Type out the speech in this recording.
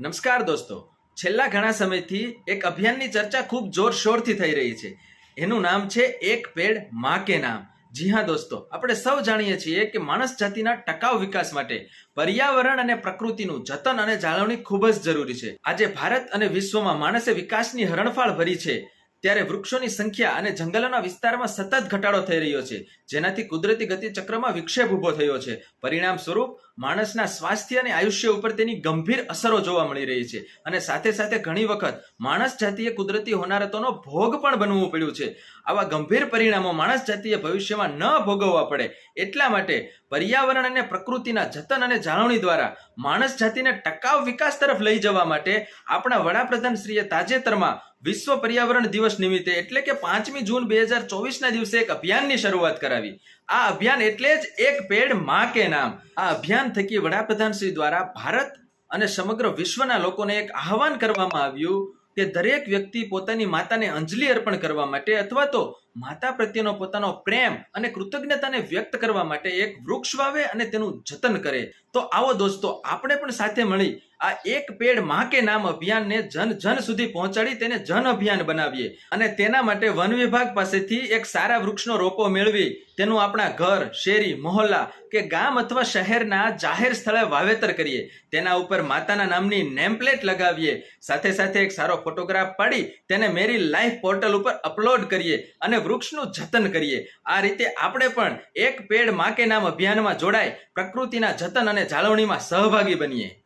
નમસ્કાર દોસ્તો. છેલ્લા ઘણા સમયથી એક અભિયાનની ચર્ચા ખૂબ જોરશોરથી થઈ રહી છે. એનું નામ છે એક પેડ મા કે નામ. જી હા દોસ્તો, આપણે સૌ જાણીએ છીએ કે માણસ જાતિના ટકાઉ વિકાસ માટે પર્યાવરણ અને પ્રકૃતિનું જતન અને જાળવણી ખૂબ જ જરૂરી છે. આજે ભારત અને વિશ્વમાં માણસે વિકાસની હરણફાળ ભરી છે. ત્યારે વૃક્ષોની સંખ્યા અને જંગલોના વિસ્તારમાં સતત ઘટાડો થઈ રહ્યો છે. જેનાથી કુદરતી ગતિચક્રમાં વિક્ષેપ ઊભો થયો છે. પરિણામ સ્વરૂપ માણસના સ્વાસ્થ્ય અને આયુષ્ય ઉપર તેની ગંભીર અસરો જોવા મળી રહી છે. અને સાથે સાથે ઘણી વખત માણસ જાતિએ કુદરતી હોનારતોનો ભોગ પણ બનવું પડ્યું છે. આવા ગંભીર પરિણામો માણસ જાતિએ ભવિષ્યમાં ન ભોગવવા પડે. એટલા માટે પર્યાવરણ અને પ્રકૃતિના જતન અને જાળવણી દ્વારા માણસ જાતિને ટકાઉ વિકાસ તરફ લઈ જવા માટે આપણા વડાપ્રધાન શ્રીએ તાજેતરમાં વિશ્વ પર્યાવરણ દિવસ નિમિત્તે એટલે કે પાંચમી જૂન બે હજાર ચોવીસના દિવસે એક અભિયાનની શરૂઆત કરાવી. આ અભિયાન એટલે જ એક પેડમાં કે નામ. આ અભિયાન થકી વડાપ્રધાન શ્રી દ્વારા ભારત અને સમગ્ર વિશ્વના લોકોને એક આહવાન કરવામાં આવ્યું કે દરેક વ્યક્તિ પોતાની માતાને અંજલિ અર્પણ કરવા માટે અથવા તો માતા પ્રત્યેનો પોતાનો પ્રેમ અને કૃતજ્ઞતાને વ્યક્ત કરવા માટે એક વૃક્ષ વાવે અને તેનું જતન કરે. તો આવો દોસ્તો, આપણે પણ સાથે મળી આ એક પેડમાં કે નામ અભિયાનને જન જન સુધી પહોંચાડી તેને જન અભિયાન બનાવીએ. અને તેના માટે વન વિભાગ પાસેથી એક સારા વૃક્ષનો રોપો મેળવી તેનું આપણા ઘર, શેરી, મોહલ્લા કે ગામ અથવા શહેરના જાહેર સ્થળે વાવેતર કરીએ. તેના ઉપર માતાના નામની નેમપ્લેટ લગાવીએ. સાથે સાથે એક સારો ફોટોગ્રાફ પાડી તેને મેરી લાઈફ પોર્ટલ ઉપર અપલોડ કરીએ અને વૃક્ષનું જતન કરીએ. આ રીતે આપણે પણ એક પેડમાં કે નામ અભિયાનમાં જોડાય પ્રકૃતિના જતન અને જાળવણીમાં સહભાગી બનીએ.